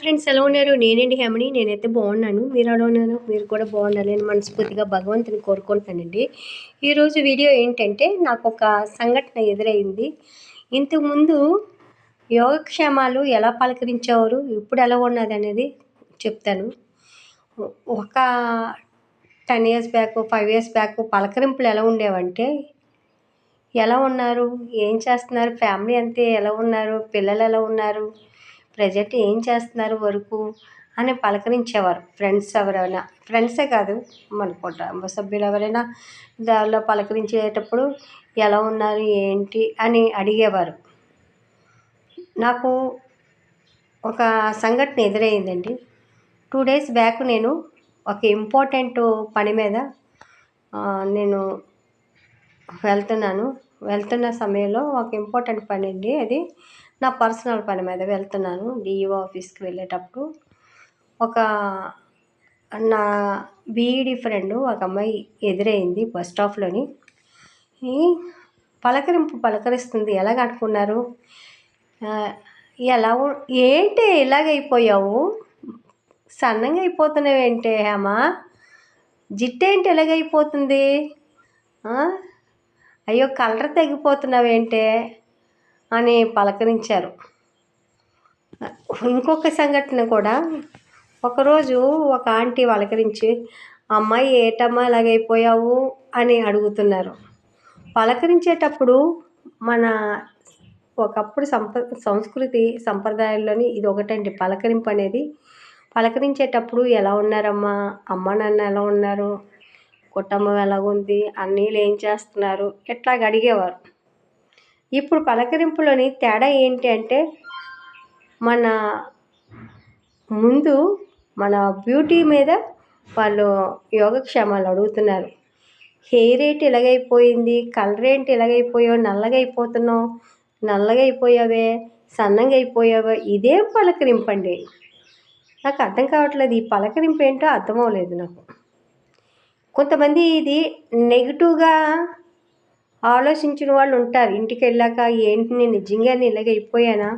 Friends ఎలా ఉన్నారు? నేనండి హేమని నేనైతే బాగున్నాను. మీరు ఎలా ఉన్నారు? మీరు కూడా బాగుండాలి అని మనస్ఫూర్తిగా భగవంతుని కోరుకుంటానండి ఈరోజు వీడియో ఏంటంటే నాకు ఒక సంఘటన ఎదురైంది. ఇంతకుముందు యోగక్షేమాలు ఎలా పలకరించేవారు ఇప్పుడు ఎలా ఉన్నది అనేది చెప్తాను. ఒక ten years back five years back పలకరింపులు ఎలా ఉండేవంటే ఎలా ఉన్నారు? ఏం చేస్తున్నారు? ఫ్యామిలీ అంతే ఎలా ఉన్నారు? పిల్లలు ఎలా ఉన్నారు? ప్రజెంట్ ఏం చేస్తున్నారు వరకు అని పలకరించేవారు. ఫ్రెండ్స్ ఎవరైనా ఫ్రెండ్సే కాదు మన కుటుంబ సభ్యులు ఎవరైనా దానిలో పలకరించేటప్పుడు ఎలా ఉన్నారు ఏంటి అని అడిగేవారు. నాకు ఒక సంఘటన ఎదురైందండి. టూ డేస్ బ్యాక్ నేను ఒక ఇంపార్టెంట్ పని మీద నేను వెళ్తున్నాను. వెళ్తున్న సమయంలో ఒక ఇంపార్టెంట్ పని అండి అది. నా పర్సనల్ పని మీద వెళ్తున్నాను డిఈఓ ఆఫీస్కి వెళ్ళేటప్పుడు. ఒక నా బీఈడి ఫ్రెండ్ ఒక అమ్మాయి ఎదురైంది బస్ స్టాప్లోని. పలకరింపు పలకరిస్తుంది ఎలాగ అనుకున్నారు ఎలా ఏంటి ఇలాగైపోయావు? సన్నంగా అయిపోతున్నావు ఏంటి హేమ? జిట్టేంటి ఎలాగైపోతుంది అయ్యో కలర్ తగ్గిపోతున్నావేంటే అని పలకరించారు. ఇంకొక సంఘటన కూడా. ఒకరోజు ఒక ఆంటీ పలకరించి అమ్మాయి ఏటమ్మా ఇలాగైపోయావు? అని అడుగుతున్నారు. పలకరించేటప్పుడు మన ఒకప్పుడు సంప సంస్కృతి సంప్రదాయాల్లోని ఇది ఒకటండి పలకరింపు అనేది పలకరించేటప్పుడు ఎలా ఉన్నారమ్మా? అమ్మ నాన్న ఎలా ఉన్నారు? కుటుంబం ఎలాగుంది అన్నీళ్ళు ఏం చేస్తున్నారు? ఇట్లాగ అడిగేవారు. ఇప్పుడు పలకరింపులోని తేడా ఏంటి అంటే మన ముందు మన బ్యూటీ మీద వాళ్ళు యోగక్షేమాలు అడుగుతున్నారు. హెయిర్ ఏంటి ఇలాగైపోయింది? కలర్ ఏంటి ఇలాగైపోయావు? నల్లగా అయిపోతున్నావు నల్లగా అయిపోయావే అయిపోయావే ఇదేం పలకరింపండి? నాకు అర్థం కావట్లేదు. ఈ పలకరింపు ఏంటో అర్థం అవ్వలేదు నాకు. కొంతమంది ఇది నెగిటివ్గా ఆలోచించిన వాళ్ళు ఉంటారు. ఇంటికి వెళ్ళాక ఏంటి నేను నిజంగానే ఇలాగ అయిపోయానా?